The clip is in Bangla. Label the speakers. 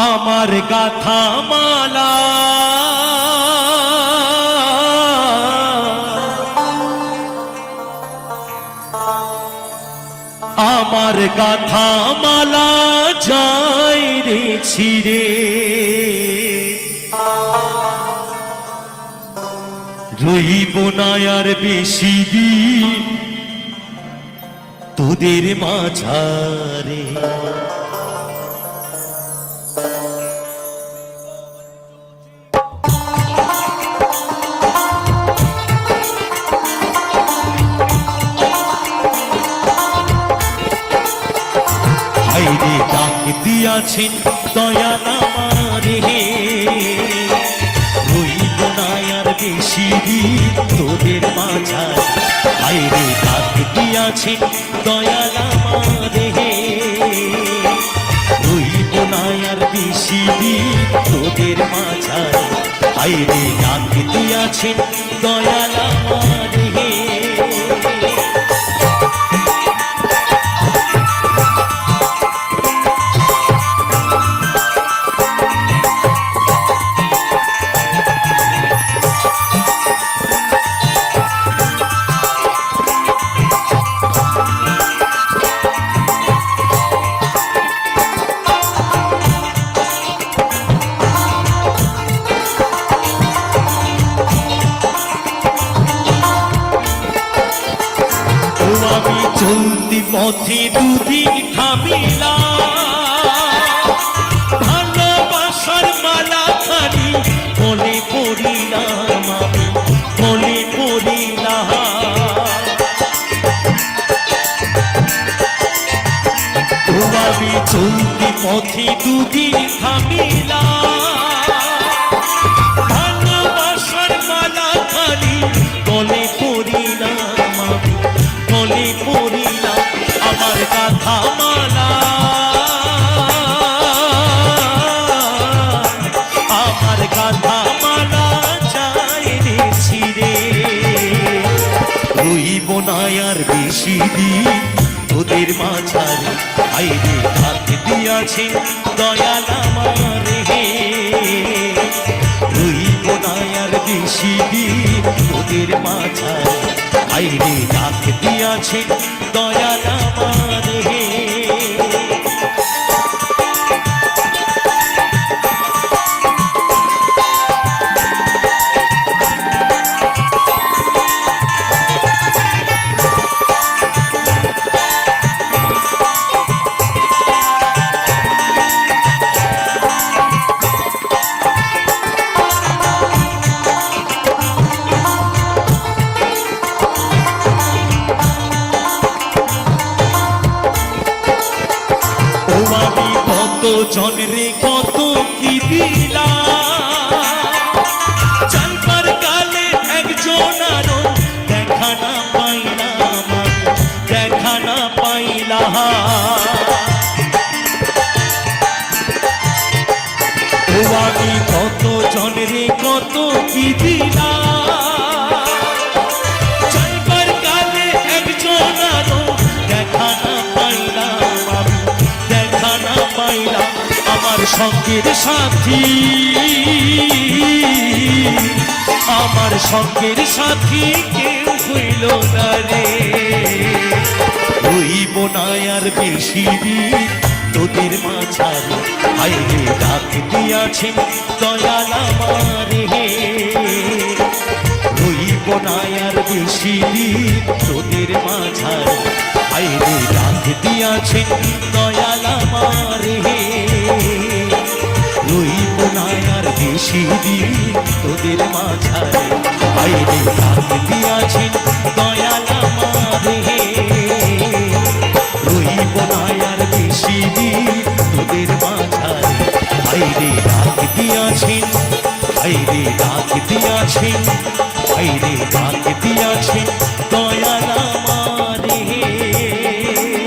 Speaker 1: আমার গাথা মালা। আমার গাথা মালা যাই রে ছিড়ে। রইব না আর বেশি দিন তোদের মাঝারে। দিয়াছেন দয়া নামারে। রইব না আর বেশি তোদের মাঝার। হাইরে ডাক দিয়াছেন দয়া নামারে। রইব না আর বেশি তোদের মাঝার। হাইরে ডাক দিয়াছেন দয়া নামারে। ও চলতি পথে দুদিন থামিলা রইব না আর বেশি দিন। তোদের মাঝারে আইরে হাত দিয়াছে, দয়াল আমার হে। রইব না আর বেশি দিন, তোদের মাঝারে আইরে হাত দিয়াছে, দয়াল কত জনরে কত কি দিলা চাইবার কালে একজন আরও, দেখা না পাইলাম দেখা না পাইলাম। আমি কত জনরে কত কি দিলাম সঙ্গের সাথী। আমার সঙ্গের সাথী কেউ হইল না রে। হইব না আর বেশি দিন তোদের মাঝারে আইরে ডাক দিয়াছেন দয়াল আমার হে। রইব না আর বেশি দিন তোদের মাঝারে ডাক দিয়াছেন দয়াল আমার হে। সিঁড়ি তোদের মাথায় বাইরে হাত দিয়াছেন দয়াল আমারে রইব না আর বেশি তোদের মাথায় বাইরে ডাক দিয়াছেন বাইরে ডাক দিয়াছেন বাইরে ডাক দিয়াছেন দয়াল আমার